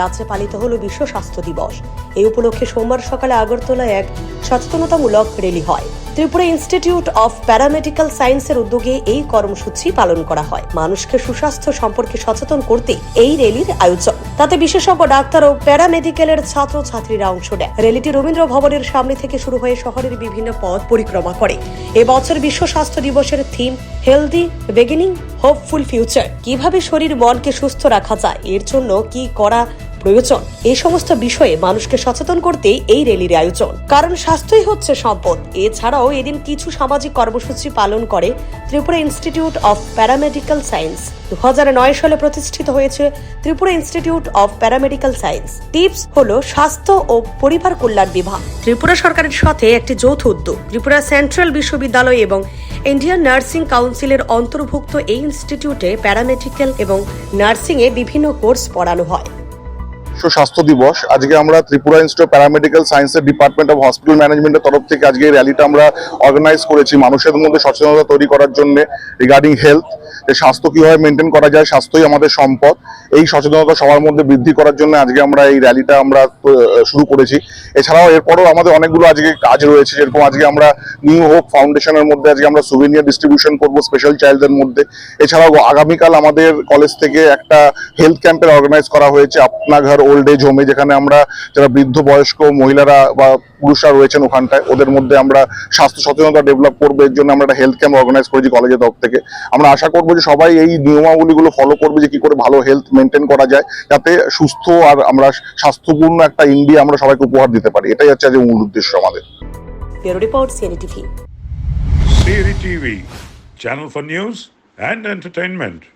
রাজ্যে পালিত হল বিশ্ব স্বাস্থ্য দিবস। এই উপলক্ষে সোমবার সকালে আগরতলায় এক সচেতনতামূলক র্যালি হয়। ত্রিপুরা ইনস্টিটিউট অফ প্যারামেডিক্যাল সায়েন্সের উদ্যোগে এই কর্মসূচি পালন করা হয়। মানুষকে সুস্বাস্থ্য সম্পর্কে সচেতন করতে এই র্যালির আয়োজন। তাতে বিশেষজ্ঞ ডাক্তার ও প্যারামেডিক্যালের ছাত্র ছাত্রীরা অংশ নেয় র্যালিটি রবীন্দ্র ভবনের সামনে থেকে শুরু হয়ে শহরের বিভিন্ন পথ পরিক্রমা করে। এবছর বিশ্ব স্বাস্থ্য দিবসের theme, healthy beginning hopeful future কীভাবে শরীর মনকে সুস্থ রাখা যায়, এর জন্য কি করা প্রয়োজন। এই সমস্ত বিষয়ে মানুষকে সচেতন করতে এই র্যালির আয়োজন। কারণ স্বাস্থ্যই হচ্ছে সম্পদ। এছাড়াও এদিন কিছু সামাজিক কর্মসূচি পালন করে Tripura institute of paramedical science. দু হাজার নয় সালে প্রতিষ্ঠিত হয়েছে Tripura institute of paramedical science. Tips হলো স্বাস্থ্য ও পরিবার কল্যাণ বিভাগ। ত্রিপুরা সরকারের সাথে একটি যৌথ উদ্যোগ। ত্রিপুরা সেন্ট্রাল বিশ্ববিদ্যালয় এবং ইন্ডিয়ান নার্সিং কাউন্সিলের অন্তর্ভুক্ত এই ইনস্টিটিউটে প্যারামেডিক্যাল এবং নার্সিং এ বিভিন্ন কোর্স পড়ানো হয়। বিশ্ব স্বাস্থ্য দিবস। আজকে আমরা ত্রিপুরা ইনস্টিটিউট প্যারামেডিক্যাল সায়েন্সের ডিপার্টমেন্ট অফ হসপিটাল ম্যানেজমেন্টের তরফ থেকে আজকে এই র্যালিটা আমরা অর্গানাইজ করেছি মানুষের মধ্যে সচেতনতা তৈরি করার জন্য রিগার্ডিং হেলথ যে স্বাস্থ্য কীভাবে মেনটেন করা যায়, স্বাস্থ্যই আমাদের সম্পদ। এই সচেতনতা সবার মধ্যে বৃদ্ধি করার জন্য আজকে আমরা এই র্যালিটা আমরা শুরু করেছি। এছাড়াও এরপরও আমাদের অনেকগুলো আজকে কাজ রয়েছে, যেরকম আজকে আমরা নিউ হোপ ফাউন্ডেশনের মধ্যে আজকে আমরা সুভিনিয়ার ডিস্ট্রিবিউশন করব স্পেশাল চাইল্ডদের মধ্যে। এছাড়াও আগামীকাল আমাদের কলেজ থেকে একটা হেলথ ক্যাম্পের অর্গানাইজ করা হয়েছে। আপনা ঘর ওল্ড এজ হোমে যেখানে আমরা যারা বৃদ্ধ বয়স্ক মহিলারা বা পুরুষরা রয়েছেন ওখানটায় ওদের মধ্যে আমরা স্বাস্থ্য সচেতনতা ডেভেলপ করব। এর জন্য আমরা একটা হেলথ ক্যাম্প অর্গানাইজ করেছি কলেজের তরফ থেকে। আমরা আশা করব যে সবাই এই নিয়মাবলীগুলো ফলো করবে যে কি করে ভালো হেলথ মেনটেন করা যায় যাতে সুস্থ আর আমরা স্বাস্থ্যপূর্ণ একটা ইন্ডিয়া আমরা সবাইকে উপহার দিতে পারি। এটাই হচ্ছে আজকে মূল উদ্দেশ্য আমাদের। Report TV channel for news and entertainment.